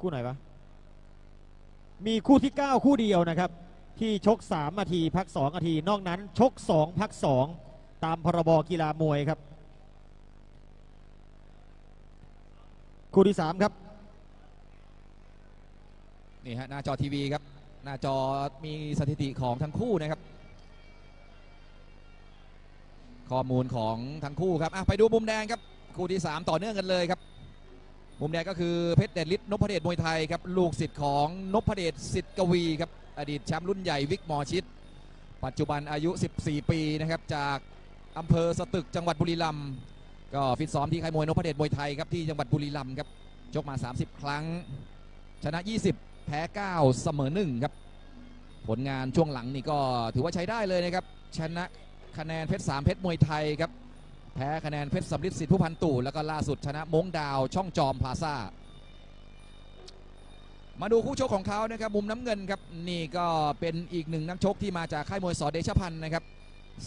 คู่ไหนวะ มีคู่ที่ 9 คู่เดียวนะครับ ที่ชก 3 นาที พัก 2 นาที นอกนั้น ชก 2 พัก 2 ตามพรบกีฬามวยครับ คู่ที่ 3 ครับ นี่ฮะ หน้าจอทีวีครับ หน้าจอมีสถิติของทั้งคู่นะครับ ข้อมูลของทั้งคู่ครับไปดูมุมแดงครับ คู่ที่ 3 ต่อเนื่องกันเลยครับ มุมแดงก็คือเพชรเดชฤทธิ์นพเดชมวยไทยครับลูกศิษย์ของนพเดชสิทธิ์กวีครับอดีตแชมป์รุ่นใหญ่วิกหมอชิดปัจจุบันอายุ 14 ปีนะครับจากอำเภอสตึกจังหวัดบุรีรัมย์ก็ฟิตซ้อมที่ค่ายมวยนพเดชมวยไทยครับที่จังหวัดบุรีรัมย์ครับชกมา 30 ครั้ง ชนะ 20 แพ้ 9 เสมอ1ครับผลงานช่วงหลังนี่ก็ถือว่าใช้ได้เลยนะครับชนะคะแนนเพชร3เพชรมวยไทยครับ แพ้คะแนนเพชรสำลิดสิทธิผู้พันตู่แล้วก็ล่าสุดชนะมงดาวช่องจอมพาซามาดูคู่ชกของเขานะครับมุมน้ำเงินครับนี่ก็เป็นอีกหนึ่งนักชกที่มาจากค่ายมวยสอเดชพันธ์นะครับ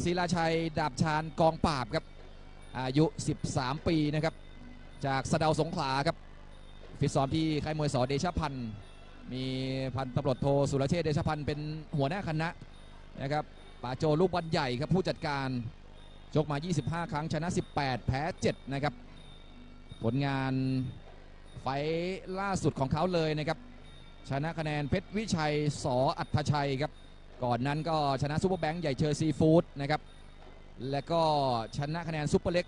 ศิลาชัยดาบชาญกองปราบครับอายุ 13 ปีนะครับจากสะเดาสงขลาครับฟิตซ้อมที่ค่ายมวยสอเดชพันธ์มีพันตำรวจโทสุรเชษเดชพันธ์เป็นหัวหน้าคณะนะครับป่าโจลูกบอลใหญ่ครับผู้จัดการ ชกมา 25 ครั้งชนะ 18 แพ้ 7 นะครับ ผลงานไฟล์ล่าสุดของเขาเลยนะครับ ชนะคะแนนเพชรวิชัยสออัธชัยครับ ก่อนนั้นก็ชนะซูเปอร์แบงค์ใหญ่เชอร์ซีฟู้ดนะครับ และก็ชนะคะแนนซุปเปอร์เล็ก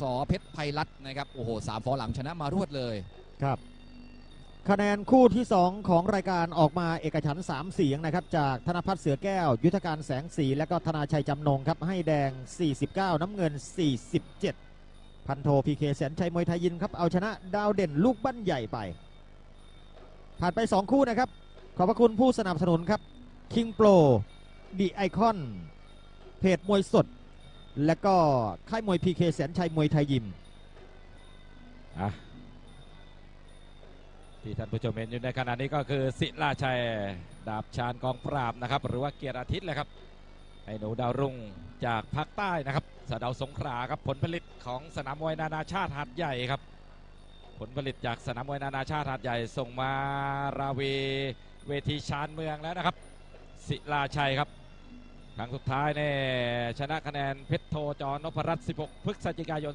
สอเพชรไพรัตน์นะครับ โอ้โหสามฟอร์หลังชนะมารวดเลย ครับ คะแนนคู่ที่ 2 ของรายการออกมาเอกฉัน3เสียงนะครับ จากธนพัฒน์เสือแก้ว ยุทธการแสงสี และก็ธนาชัยจำนงครับ ให้แดง 49 น้ำเงิน 47 พันโทพีเคแสนชัยมวยไทยยินครับ เอาชนะดาวเด่นลูกบ้านใหญ่ไป ผ่านไป 2 คู่นะครับ ขอบพระคุณผู้สนับสนุนครับ King Pro ดีไอคอนเพจมวยสด และก็ค่ายมวยพีเคแสนชัยมวยไทยยิมอะ ที่ท่านผู้ชมเห็นอยู่ในขณะนี้ก็คือศิลาชัย ดาบชาญกองปราบนะครับ หรือว่าเกียรติอาทิตย์เลยครับไอ้หนูดาวรุ่งจากภาคใต้นะครับสะเดาสงขลาครับผลผลิตของสนามมวยนานาชาติหัดใหญ่ครับ ผลผลิตจากสนามมวยนานาชาติหัดใหญ่ ส่งมาราวีเวทีชานเมืองแล้วนะครับ ศิลาชัยครับครั้งสุดท้ายเนี่ยชนะคะแนนเพชรโทจอนพรัตน์16 พฤศจิกายน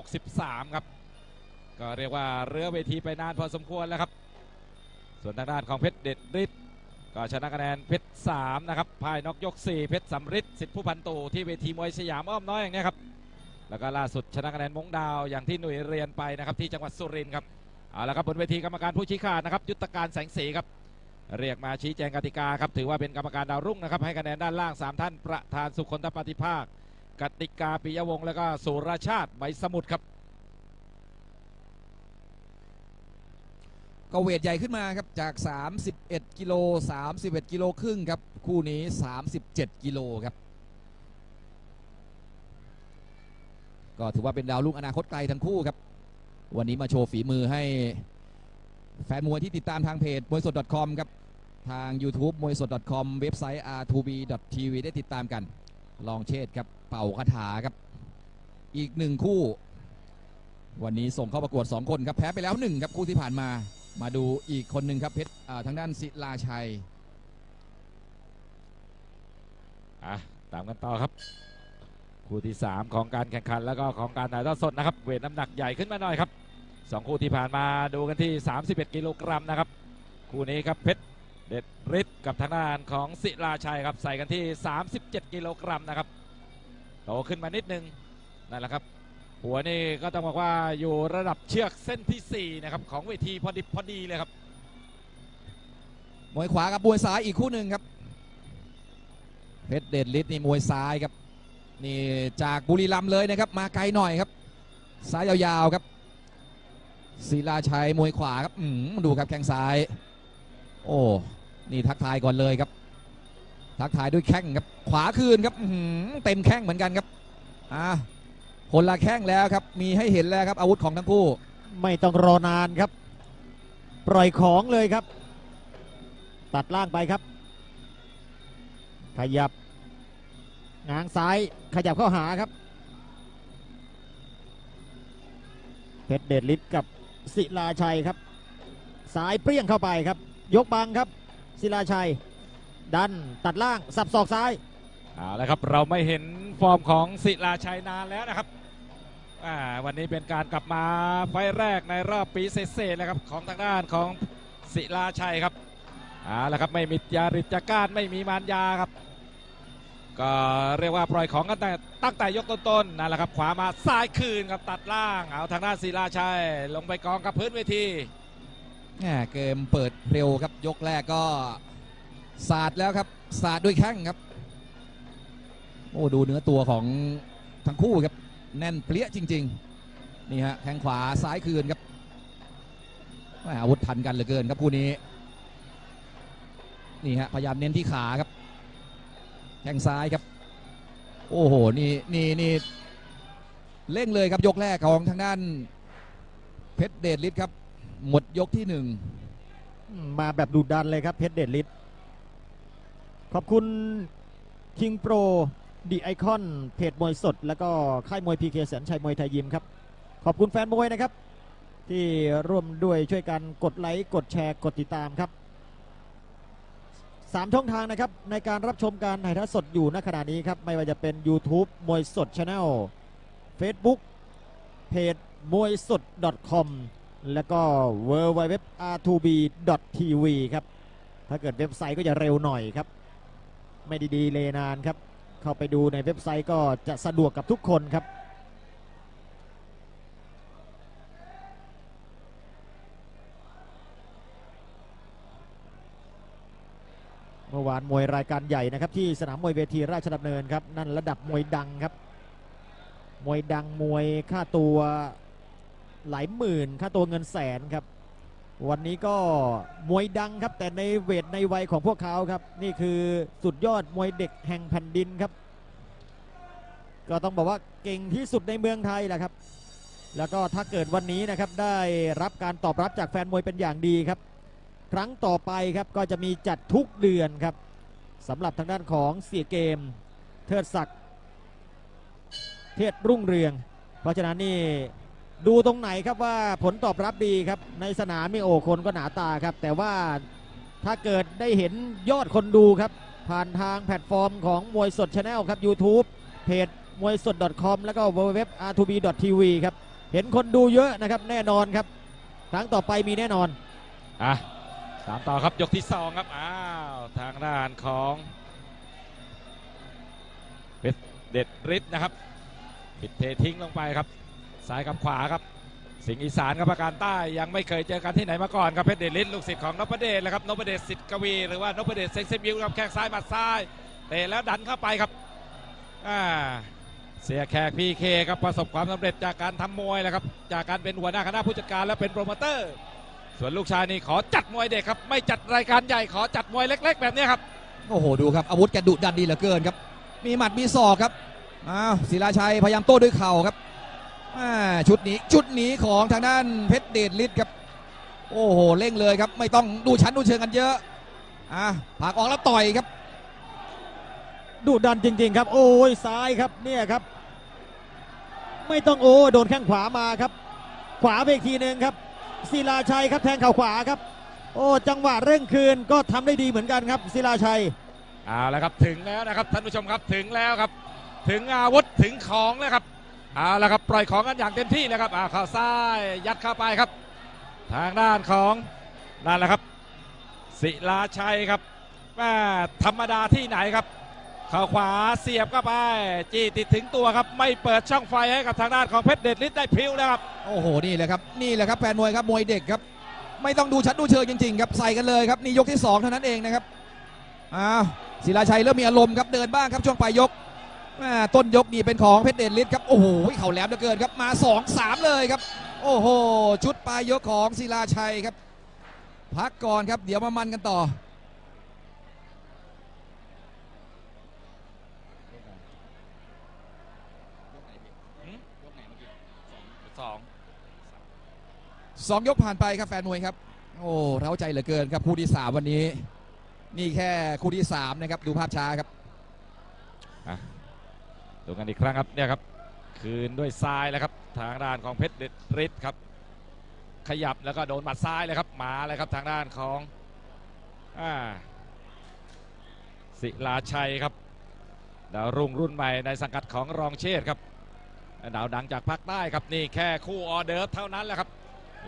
2563 ครับ ก็เรียกว่าเรือเวทีไปนานพอสมควรแล้วครับ ส่วนทางด้านของเพชรเด็ดฤทธิ์ก็ชนะคะแนนเพชร3นะครับภายนอกยก4เพชรสำริดสิทธิผู้พันตูที่เวทีมวยสยามอ้อมน้อยอย่างนี้ครับแล้วก็ล่าสุดชนะคะแนนมงดาวอย่างที่หนุ่ยเรียนไปนะครับที่จังหวัดสุรินทร์ครับเอาละครับบนเวทีกรรมการผู้ชี้ขาดนะครับยุทธการแสงสีครับเรียกมาชี้แจงกติกาครับถือว่าเป็นกรรมการดาวรุ่งนะครับให้คะแนนด้านล่าง 3 ท่านประธานสุคนทปฏิภาคกติกาปิยวงศ์แล้วก็สุรชาติใบสมุทรครับ ก็เวทใหญ่ขึ้นมาครับจาก 31 กิโล 31 กิโลครึ่งครับ คู่นี้ 37 กิโลครับ ก็ถือว่าเป็นดาวรุ่งอนาคตไกลทั้งคู่ครับ วันนี้มาโชว์ฝีมือให้แฟนมวยที่ติดตามทางเพจมวยสด .com ครับ ทาง YouTube มวยสด .com เว็บไซต์ r2b.tv ได้ติดตามกัน ลองเชษฐ์ครับ เป่าคาถาครับ อีกหนึ่งคู่ วันนี้ส่งเข้าประกวด 2 คนครับ แพ้ไปแล้วหนึ่งครับคู่ที่ผ่านมา มาดูอีกคนหนึ่งครับเพชรทางด้านศิลาชัยอะตามกันต่อครับ คู่ที่ 3 ของการแข่งขันแล้วก็ของการถ่ายทอดสดนะครับ เวทน้ำหนักใหญ่ขึ้นมาหน่อยครับสองคู่ที่ผ่านมาดูกันที่ 31 กิโลกรัมนะครับ คู่นี้ครับเพชรเด็ดฤทธิ์กับทางด้านของศิลาชัยครับใส่กันที่ 37 กิโลกรัมนะครับโตขึ้นมานิดนึงนั่นแหละครับ หัวนี่ก็ต้องบอกว่าอยู่ระดับเชือกเส้นทีสี่4 นะครับ ของเวทีพอดีพอดีเลยครับ มวยขวากับมวยซ้ายอีกคู่หนึ่งครับ เพชรเดชฤทธิ์นี่มวยซ้ายครับ นี่จากบุรีรัมย์เลยนะครับ มาไกลหน่อยครับ ซ้ายยาวๆครับศิลาชัยมวยขวาครับอืมดูครับแข้งซ้าย โอ้นี่ทักทายก่อนเลยครับ ทักทายด้วยแข้งครับ ขวาคืนครับอื้อหือเต็มแข้งเหมือนกันครับอ่า คนละแข้งแล้วครับ มีให้เห็นแล้วครับอาวุธของทั้งคู่ ไม่ต้องรอนานครับ ปล่อยของเลยครับ ตัดล่างไปครับ ขยับง้างซ้ายขยับเข้าหาครับ เพชรเดชฤทธิ์กับศิลาชัยครับ สายเปรี้ยงเข้าไปครับ ยกบังครับ ศิลาชัย ดันตัดล่างสับศอกซ้าย เอาละครับเราไม่เห็นฟอร์มของศิลาชัยนานแล้วนะครับวันนี้เป็นการกลับมาไฟแรกในรอบปีเศษๆนะครับของทางด้านของศิลาชัยครับเอาละครับไม่มียาริจการไม่มีมารยาครับ ก็เรียกว่าปล่อยของกันแต่ตั้งแต่ยกต้นๆนั่นแหละครับขวามาซ้ายคืนครับตัดล่างเอาทางด้านศิลาชัยลงไปกองกับพื้นเวทีแหม่เกมเปิดเร็วครับยกแรกก็สาดแล้วครับสาดด้วยแข้งครับ โอ้ดูเนื้อตัวของทั้งคู่ครับแน่นเปรี้ยจริง ๆ นี่ฮะแข้งขวาซ้ายคืนครับอาวุธทันกันเหลือเกินครับคู่นี้ นี่ฮะพยายามเน้นที่ขาครับ แข้งซ้ายครับ โอ้โห นี่นี่นี่เร่งเลยครับยกแรกของทางด้านเพชรเดชฤทธิ์ครับ หมดยกที่หนึ่ง มาแบบดุดันเลยครับเพชรเดชฤทธิ์ขอบคุณคิงโปร ดีไอคอนเพจมวยสด แล้วก็ค่ายมวยพีเคแสนชัยมวยไทยยิมครับ ขอบคุณแฟนมวยนะครับ ที่ร่วมด้วยช่วยกันกดไลค์กดแชร์กดติดตามครับสามช่องทางนะครับในการรับชมการถ่ายทอดสดอยู่ณขณะนี้ครับ ไม่ว่าจะเป็น YouTube มวยสด Channel Facebook เพจมวยสด .com แล้วก็ w w w r 2 b t v ครับ ถ้าเกิดเว็บไซต์ก็จะเร็วหน่อยครับ ไม่ด้ดีเลยนานครับ เข้าไปดูในเว็บไซต์ก็จะสะดวกกับทุกคนครับ เมื่อวานมวยรายการใหญ่นะครับ ที่สนามมวยเวทีราชดำเนินครับ นั่นระดับมวยดังครับ มวยดังมวยค่าตัวหลายหมื่น ค่าตัวเงินแสนครับ วันนี้ก็มวยดังครับ แต่ในเวทในวัยของพวกเขาครับ นี่คือสุดยอดมวยเด็กแห่งแผ่นดินครับ ก็ต้องบอกว่าเก่งที่สุดในเมืองไทยแหละครับ แล้วก็ถ้าเกิดวันนี้นะครับได้รับการตอบรับจากแฟนมวยเป็นอย่างดีครับ ครั้งต่อไปครับก็จะมีจัดทุกเดือนครับสำหรับทางด้านของเสียเกม เทิดศักดิ์เทศรุ่งเรือง เพราะฉะนั้นนี่ ดูตรงไหนครับว่าผลตอบรับดีครับ ในสนามนี่โอ้คนก็หนาตาครับ แต่ว่าถ้าเกิดได้เห็นยอดคนดูครับ ผ่านทางแพลตฟอร์มของมวยสดชาแนลครับ YouTube เพจมวยสด .com แล้วก็ www.r2b.tv ครับ เห็นคนดูเยอะนะครับแน่นอนครับ ครั้งต่อไปมีแน่นอน อะตามต่อครับยกที่สองครับอ้าวทางด้านของเเด็ดฤทธิ์นะครับ ปิดเททิ้งลงไปครับ ซ้ายกับขวาครับ สิงห์อีสานกับประการใต้ยังไม่เคยเจอกันที่ไหนมาก่อนครับเพชรเดชฤทธิ์ลูกศิษย์ของนพเดชแหละครับนพเดชสิทธิ์กวีหรือว่านพเดชเซ็งเซมิวครับแข้งซ้ายหมัดซ้ายเตะแล้วดันเข้าไปครับอ่าเสียแขกพีเคครับประสบความสำเร็จจากการทำมวยแหละครับจากการเป็นหัวหน้าคณะผู้จัดการและเป็นโปรโมเตอร์ ส่วนลูกชายนี่ขอจัดมวยเด็กครับ ไม่จัดรายการใหญ่ขอจัดมวยเล็ก ๆ แบบนี้ครับโอ้โหดูครับอาวุธแกดุดันดีเหลือเกินครับ มีหมัดมีศอกครับอ้าวศิลาชัยพยายามโต้ด้วยเข่าครับ ชุดนี้ชุดนี้ของทางด้านเพชรเดชฤทธิ์ครับ โอ้โหเร่งเลยครับ ไม่ต้องดูชั้นดูเชิงกันเยอะอะผลักออกแล้วต่อยครับดุดันจริง ๆ ครับ โอ้ยซ้ายครับเนี่ยครับ ไม่ต้องโอ้โดนแข้งขวามาครับ ขวาไปอีกทีหนึ่งครับศิลาชัยครับแทงเข่าขวาครับ โอ้จังหวะเร่งคืนก็ทำได้ดีเหมือนกันครับศิลาชัยเอาละครับถึงแล้วนะครับท่านผู้ชมครับถึงแล้วครับ ถึงอาวุธถึงของแล้วครับ เอาละครับปล่อยของกันอย่างเต็มที่แล้วครับอ่าเข้าซ้ายยัดเข้าไปครับ ทางด้านของนั่นแหละครับ ศิลาชัยครับแม่ธรรมดาที่ไหนครับเข่าขวาเสียบเข้าไป จี้ติดถึงตัวครับไม่เปิดช่องไฟให้กับทางด้านของเพชรเดชฤทธิ์ได้พิ้วแล้วครับโอ้โหนี่แหละครับนี่แหละครับแฟนมวยครับมวยเด็กครับ ไม่ต้องดูชัดดูเชิงจริงๆครับใส่กันเลยครับนี่ยกที่สองเท่านั้นเองนะครับอ้าวศิลาชัยเริ่มมีอารมณ์ครับเดินบ้างครับช่วงปลายยก ต้นยกนี่เป็นของเพชรเดชฤทธิ์ครับ โอ้โหเข่าแหลมเหลือเกินครับมาสองสามเลยครับ โอ้โห ชุดปลายยกของศิลาชัยครับ พักก่อนครับ เดี๋ยวมามันกันต่อ สองสองยกผ่านไปครับแฟนมวยครับ โอ้เร้าใจเหลือเกินครับคู่ที่สามวันนี้ นี่แค่คู่ที่สามนะครับ ดูภาพช้าครับ ดูกันอีกครั้งครับเนี่ยครับคืนด้วยทรายแล้วครับทางด้านของเพชรเดชฤทธิ์ครับ ขยับแล้วก็โดนหมัดซ้ายเลยครับมาเลยครับทางด้านของอศิลาชัยครับดาวรุ่งรุ่นใหม่ในสังกัดของรองเชษครับดาวดังจากภาคใต้ครับนี่แค่คู่ออเดิร์ฟเท่านั้นแหละครับ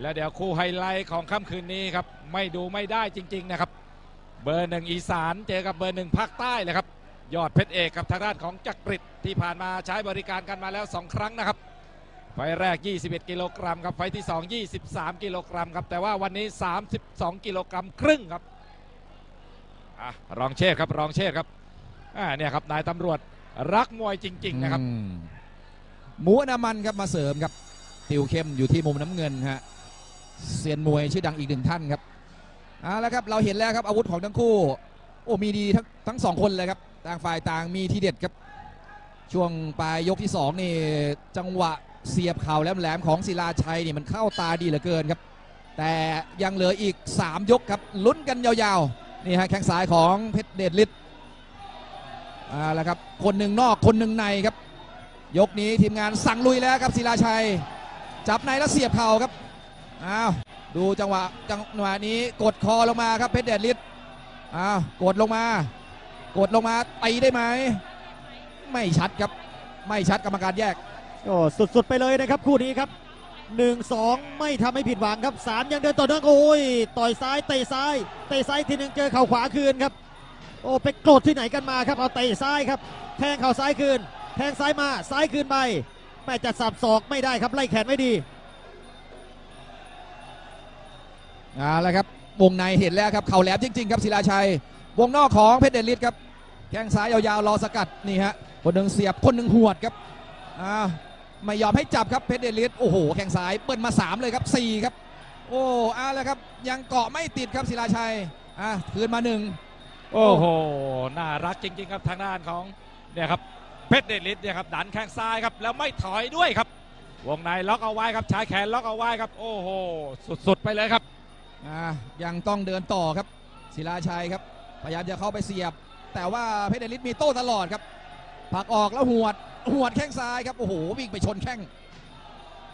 แล้วเดี๋ยวคู่ไฮไลท์ของค่ำคืนนี้ครับไม่ดูไม่ได้จริง ๆนะครับ เบอร์หนึ่งอีสานเจอกับเบอร์หนึ่งภาคใต้เลยครับยอดเพชรเอกกับทางด้านของจักริด ที่ผ่านมาใช้บริการกันมาแล้ว 2 ครั้งนะครับ ไฟแรก 21 กิโลกรัมครับ ไฟที่ 2 23 กิโลกรัมครับ แต่ว่าวันนี้ 32 กิโลกรัมครึ่งครับอะรองเชษครับรองเชษครับอ่าเนี่ยครับนายตำรวจรักมวยจริง ๆ นะครับ หมูอนามันครับมาเสริมครับ ติวเข้มอยู่ที่มุมน้ำเงินฮะเซียนมวยชื่อดังอีกหนึ่งท่านครับเอาละครับเราเห็นแล้วครับอาวุธของทั้งคู่ โอ้มีดีทั้งทั้งสองคนเลยครับ ต่างฝ่ายต่างมีทีเด็ดครับ ช่วงปลายยกที่สองนี่ จังหวะเสียบเข่าแหลมๆของศิลาชัยนี่มันเข้าตาดีเหลือเกินครับ แต่ยังเหลืออีก 3 ยกครับลุ้นกันยาวๆนี่ฮะแข้งซ้ายของเพชรเดชฤทธิ์เอาละครับคนหนึ่งนอกคนหนึ่งในครับ ยกนี้ทีมงานสั่งลุยแล้วครับศิลาชัย จับในแล้วเสียบเข่าครับอ้าวดูจังหวะจังหวะนี้กดคอลงมาครับเพชรเดชฤทธิ์อ้าวกดลงมากดลงมาตีได้ไหม ไม่ชัดครับ ไม่ชัดกรรมการแยกก็สุดๆไปเลยนะครับ คู่นี้ครับ1 2ไม่ทำให้ผิดหวังครับ3ยังเดินต่อเนื่องโอ้ยต่อยซ้ายเตะซ้ายเตะซ้ายทีหนึ่งเจอเข่าขวาคืนครับ โอ้ไปโกรธที่ไหนกันมาครับเอาเตะซ้ายครับ แทงเข่าซ้ายคืน แทงซ้ายมาซ้ายคืนไปแม่จะสับศอกไม่ได้ครับไล่แขนไม่ดีเอาละครับวงในเห็นแล้วครับเข่าแหลมจริงๆครับศิลาชัย วงนอกของเพชรเดชฤทธิ์ครับแข้งซ้ายยาวๆรอสกัดนี่ฮะ คนหนึ่งเสียบคนหนึ่งหวดครับอ้าวไม่ยอมให้จับครับเพชรเดชฤทธิ์โอ้โหแข้งซ้ายเปิ้ลมา 3 เลยครับ 4 ครับ โอ้เอาละครับ ยังเกาะไม่ติดครับศิลาชัยอะคืนมาหนึ่งโอ้โหน่ารักจริง ๆ ครับทางด้านของเนี่ยครับเพชรเดชฤทธิ์เนี่ยครับดันแข้งซ้ายครับแล้วไม่ถอยด้วยครับ วงในล็อกเอาไว้ครับชายแขนล็อกเอาไว้ครับ โอ้โหสุดๆไปเลยครับอะยังต้องเดินต่อครับศิลาชัยครับพยายามจะเข้าไปเสียบ แต่ว่าเพชรเดชฤทธิ์มีโต้ตลอดครับ ผลักออกแล้วหวดหวดแข้งซ้ายครับโอ้โหวิ่งไปชนแข้ง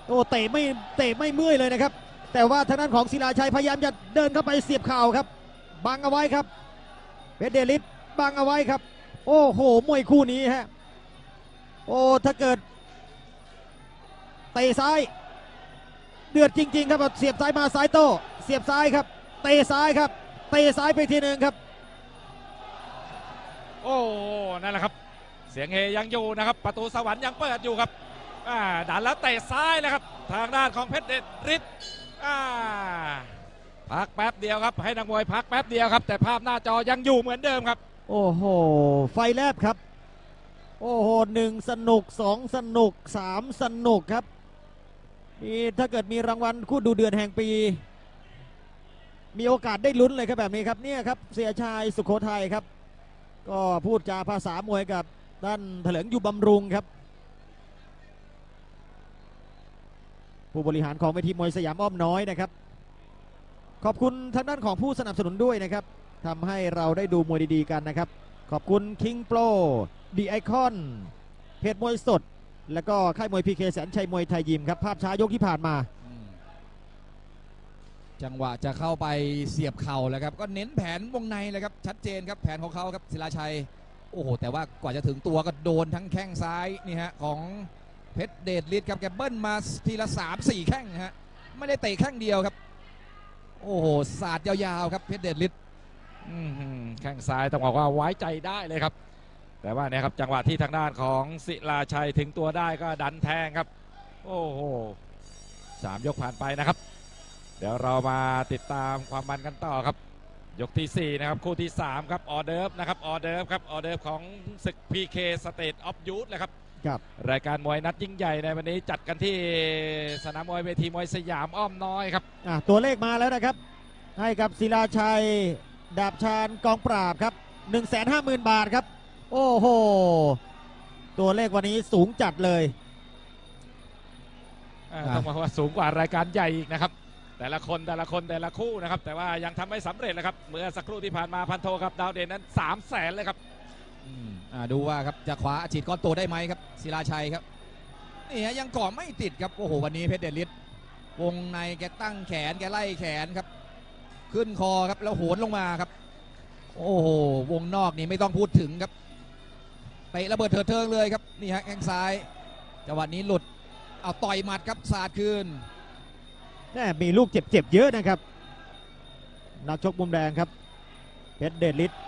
โอ้เตะไม่เตะไม่เมื่อยเลยนะครับ แต่ว่าทางด้านของศิลาชัยพยายามจะเดินเข้าไปเสียบเข่าครับบังเอาไว้ครับเพชรเดลิสบังเอาไว้ครับ โอ้โหมวยคู่นี้ฮะโอ้ถ้าเกิดเตะซ้าย เดือดจริง ๆ ครับเสียบซ้ายมาซ้ายโต้เสียบซ้ายครับ เตะซ้ายครับ เตะซ้ายไปทีหนึ่งครับ โอ้นั่นแหละครับ เสียงเฮยังอยู่นะครับ ประตูสวรรค์ยังเปิดอยู่ครับดันแล้วเตะซ้ายเลยครับ ทางด้านของเพชรเดชฤทธิ์พักแป๊บเดียวครับ ให้นักมวยพักแป๊บเดียวครับ แต่ภาพหน้าจอยังอยู่เหมือนเดิมครับ โอ้โห ไฟแลบครับ โอ้โหหนึ่งสนุกสองสนุกสามสนุกครับนี่ถ้าเกิดมีรางวัลคู่ดูเดือนแห่งปี มีโอกาสได้ลุ้นเลยครับแบบนี้ครับเนี่ยครับเสียชายสุโขทัยครับ ก็พูดจาภาษามวยกับ ด้านเถลิงอยู่บำรุงครับ ผู้บริหารของเวทีมวยสยามอ้อมน้อยนะครับ ขอบคุณทางด้านของผู้สนับสนุนด้วยนะครับทำให้เราได้ดูมวยดีๆกันนะครับ ขอบคุณ King Pro ดีไอคอนเพจมวยสด แล้วก็ค่ายมวยพีเคแสนชัยมวยไทยยิมครับ ภาพช้ายกที่ผ่านมาจังหวะจะเข้าไปเสียบเข่าแล้วครับ ก็เน้นแผนวงในเลยครับ ชัดเจนครับแผนของเขาครับศิลาชัย โอ้โห แต่ว่ากว่าจะถึงตัวก็โดนทั้งแข้งซ้ายนี่ฮะของเพชรเดชฤทธิ์ครับแกเบิ้ลมาทีละ3 4แข้งฮะไม่ได้เตะแข้งเดียวครับ โอ้โหสาดยาวๆครับเพชรเดชฤทธิ์แข้งซ้ายต้องบอกว่าไว้ใจได้เลยครับ แต่ว่าเนี่ยครับจังหวะที่ทางด้านของศิลาชัยถึงตัวได้ก็ดันแทงครับ โอ้โหสามยกผ่านไปนะครับ เดี๋ยวเรามาติดตามความมันกันต่อครับ ยกทีสี่ 4 นะครับ คู่ที่ 3 ครับ ออเดิร์ฟนะครับ ออเดิร์ฟครับ ออเดิร์ฟของศึก PK State of Youth เลยครับครับรายการมวยนัดยิ่งใหญ่ในวันนี้จัดกันที่สนามมวยเวทีมวยสยามอ้อมน้อยครับอะตัวเลขมาแล้วนะครับ ให้กับศิลาชัย ดาบชาญกองปราบครับ 150,000 บาทครับ โอ้โห ตัวเลขวันนี้สูงจัดเลยอ่าครับต้องบอกว่าสูงกว่ารายการใหญ่อีกนะครับ แต่ละคนแต่ละคนแต่ละคู่นะครับ แต่ว่ายังทำไม่สำเร็จเลยครับเมื่อสักครู่ที่ผ่านมาพันโทครับดาวเด่นนั้น3 0 0แสนเลยครับดูว่าครับจะคว้าอาชีพก้อนโตได้ไหมครับศิลาชัยครับนี่ฮะยังกาะไม่ติดครับโอ้โหวันนี้เพชรเดลิสวงในแกตั้งแขนแกไล่แขนครับ ขึ้นคอครับแล้วโหนลงมาครับ โอ้โหวงนอกนี่ไม่ต้องพูดถึงครับเตะระเบิดเถิดเทิงเลยครับนี่ฮะแข้งซ้ายจังหวะนี้หลุดเอาต่อยหมัดครับสาดคืน ม่มีลูกเจ็บๆเยอะนะครับ นักชกมุมแดงครับเพชรเดชฤทธิ์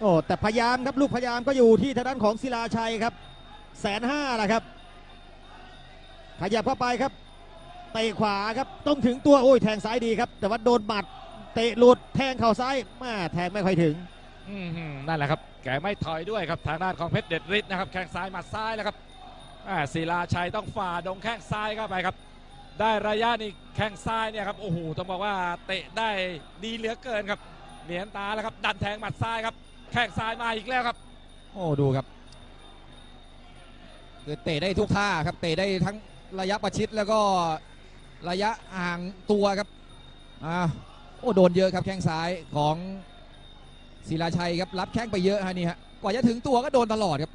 โอ้แต่พยายามครับลูกพยายามก็อยู่ที่ทางด้านของศิลาชัยครับแสนห้าแหละครับ ขยับเข้าไปครับเตะขวาครับต้องถึงตัวโอ้ยแทงซ้ายดีครับ แต่ว่าโดนหมัดเตะหลุดแทงเข่าซ้ายแมาแทงไม่ค่อยถึงอืมนั่นแหละครับ แกไม่ถอยด้วยครับทางด้านของเพชรเด็ดฤทธิ์นะครับแข้งซ้ายหมัดซ้ายแล้วครับศิลาชัยต้องฝ่าดงแข้งซ้ายเข้าไปครับ ได้ระยะนี่แข้งซ้ายเนี่ยครับโอ้โหต้องบอกว่าเตะได้ดีเหลือเกินครับ เหนียนตาแล้วครับดันแทงหมัดซ้ายครับแข้งซ้ายมาอีกแล้วครับโอ้ดูครับคือเตะได้ทุกท่าครับเตะได้ทั้งระยะประชิดแล้วก็ระยะห่างตัวครับอ่าโอ้โดนเยอะครับแข้งซ้ายของศิลาชัยครับรับแข้งไปเยอะฮะนี่ฮะกว่าจะถึงตัวก็โดนตลอดครับ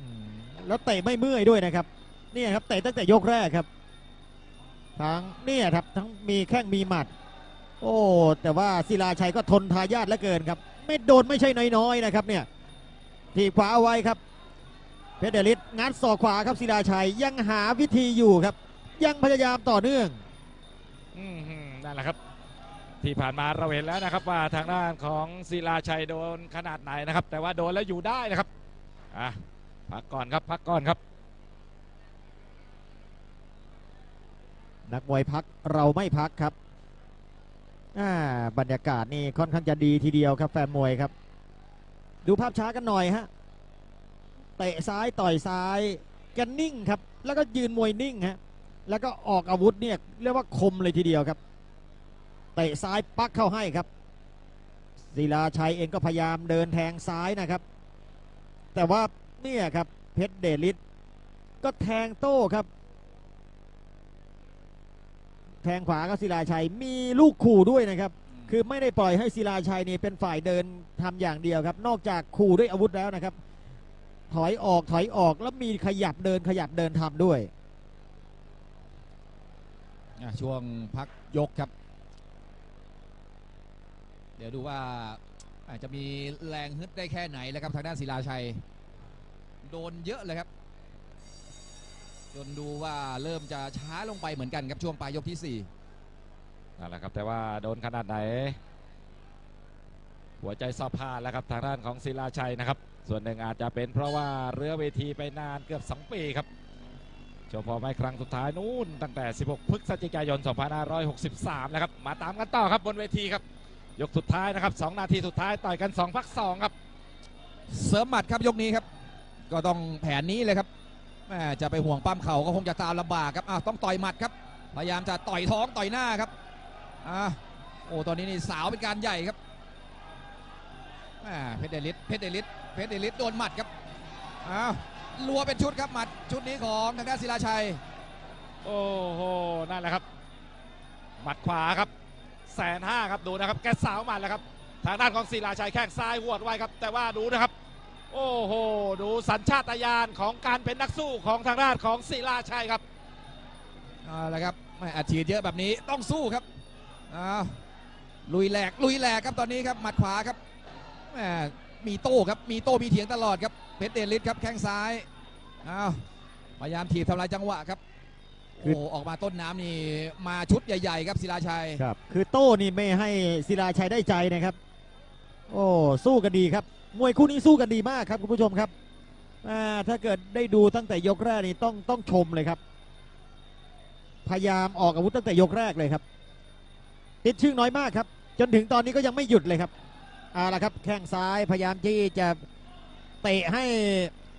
แล้วเตะไม่เมื่อยด้วยนะครับเนี่ยครับเตะตั้งแต่ยกแรกครับ ทั้งเนี่ยครับทั้งมีแข้งมีหมัด โอ้แต่ว่าศิลาชัยก็ทนทายาทเหลือเกินครับ ไม่โดนไม่ใช่น้อยๆนะครับเนี่ยทีขวาเอาไว้ครับ เพชรเดลิสงัดศอกขวาครับศิลาชัยยังหาวิธีอยู่ครับ ยังพยายามต่อเนื่องนั่นแหละครับ ที่ผ่านมาเราเห็นแล้วนะครับว่าทางด้านของศิลาชัยโดนขนาดไหนนะครับ แต่ว่าโดนแล้วอยู่ได้นะครับอะพักก่อนครับพักก่อนครับ นักมวยพักเราไม่พักครับอ่าบรรยากาศนี่ค่อนข้างจะดีทีเดียวครับ แฟนมวยครับ ดูภาพช้ากันหน่อยฮะเตะซ้ายต่อยซ้ายกันนิ่งครับ แล้วก็ยืนมวยนิ่งฮะแล้วก็ออกอาวุธเนี่ยเรียกว่าคมเลยทีเดียวครับเตะซ้ายปักเข้าให้ครับศิลาชัยเองก็พยายามเดินแทงซ้ายนะครับ แต่ว่าเนี่ยครับเพชรเดลิสก็แทงโต้ครับ แทงขวาก็ศิลาชัยมีลูกขู่ด้วยนะครับ คือไม่ได้ปล่อยให้ศิลาชัยนี่เป็นฝ่ายเดินทำอย่างเดียวครับ นอกจากขู่ด้วยอาวุธแล้วนะครับ ถอยออกถอยออกแล้วมีขยับเดินขยับเดินทำด้วยช่วงพักยกครับ เดี๋ยวดูว่าอาจจะมีแรงฮึดได้แค่ไหนแล้วครับทางด้านศิลาชัย โดนเยอะเลยครับ จนดูว่าเริ่มจะช้าลงไปเหมือนกันครับช่วงปลายยกที่นั่นแหละครับแต่ว่าโดนขนาดไหน หัวใจสอบพานแล้วครับทางด้านของศิลาชัยนะครับ ส่วนหนึ่งอาจจะเป็นเพราะว่าเรือเวทีไปนานเกือบ 2 ปีครับโชว์พอไม่ครั้งสุดท้ายนู้นตั้งแต่ 16 พฤศจิกายน 2563นะครับ มาตามกันต่อครับบนเวทีครับ ยกสุดท้ายนะครับ 2 นาทีสุดท้ายต่อยกัน 2 พัก 2 ครับ4เสริมหมัดครับยกนี้ครับ ก็ต้องแผนนี้เลยครับ แม่จะไปห่วงปั้มเข่าก็คงจะตามลำบากครับอ้าวต้องต่อยหมัดครับ พยายามจะต่อยท้องต่อยหน้าครับอ่าโอ้ตอนนี้นี่สาวเป็นการใหญ่ครับแม่เพชรเดลิสเพชรเดลิสเพชรเดลิสโดนหมัดครับอ้าวรัวเป็นชุดครับหมัดชุดนี้ของทางด้านศิลาชัย โอ้โหนั่นแหละครับ หมัดขวาครับแสนห้าครับดูนะครับ แกสาวหมัดแล้วครับ ทางด้านของศิลาชัยแข้งซ้ายหวดไว้ครับ แต่ว่าดูนะครับ โอ้โห ดูสัญชาตญาณของการเป็นนักสู้ของทางด้านของศิลาชัยครับเอาละครับไม่อัดฉีดเยอะแบบนี้ต้องสู้ครับอ้าวลุยแหลกลุยแหลกครับตอนนี้ครับหมัดขวาครับแหมมีโต้ครับมีโต้มีเถียงตลอดครับเพชรเดลิสครับแข้งซ้ายอ้าวพยายามถีบทำลายจังหวะครับคือโอ้ออกมาต้นน้ำนี่มาชุดใหญ่ ๆ ครับศิลาชัย ครับ คือโต้นี่ไม่ให้ศิลาชัยได้ใจนะครับ โอ้สู้กันดีครับ มวยคู่นี้สู้กันดีมากครับคุณผู้ชมครับถ้าเกิดได้ดูตั้งแต่ยกแรกนี่ต้องต้องชมเลยครับ พยายามออกอาวุธตั้งแต่ยกแรกเลยครับติดชื่อน้อยมากครับ จนถึงตอนนี้ก็ยังไม่หยุดเลยครับเอาละครับ แข้งซ้ายพยายามที่จะเตะให้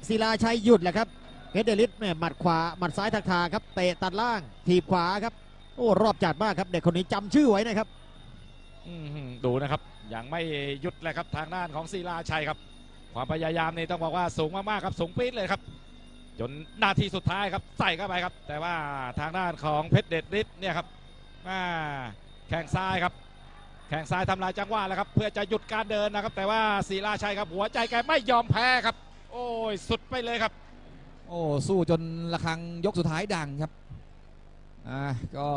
ศิลาชัยหยุดแหละครับเพชรเดลิสแม่หมัดขวาหมัดซ้ายทักทาครับเตะตัดล่างถีบขวาครับโอ้รอบจัดมากครับเด็กคนนี้จำชื่อไว้นะครับอดูนะครับ ยังไม่หยุดเลยครับทางด้านของศิลาชัยครับ ความพยายามนี่ต้องบอกว่าสูงมากๆครับสูงปี๊ดเลยครับ จนนาทีสุดท้ายครับใส่เข้าไปครับ แต่ว่าทางด้านของเพชรเด็ดฤทธิ์เนี่ยครับแข้งซ้ายครับ แข้งซ้ายทำลายจังหวะแล้วครับ เพื่อจะหยุดการเดินนะครับ แต่ว่าศิลาชัยครับหัวใจแกไม่ยอมแพ้ครับ โอ้ยสุดไปเลยครับ โอ้โอ้สู้จนระฆังยกสุดท้ายดังครับอ่าก็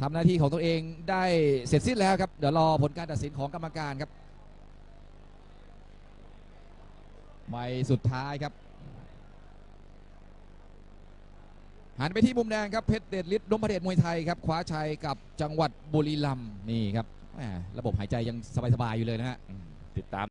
ทำหน้าที่ของตัวเองได้เสร็จสิ้นแล้วครับ เดี๋ยวรอผลการตัดสินของกรรมการครับใบสุดท้ายครับ หันไปที่มุมแดงครับเพชรเดชฤทธิ์ดมพเดชมวยไทยครับคว้าชัยกับจังหวัดบุรีรัมย์นี่ครับระบบหายใจยังสบายๆอยู่เลยนะฮะติดตาม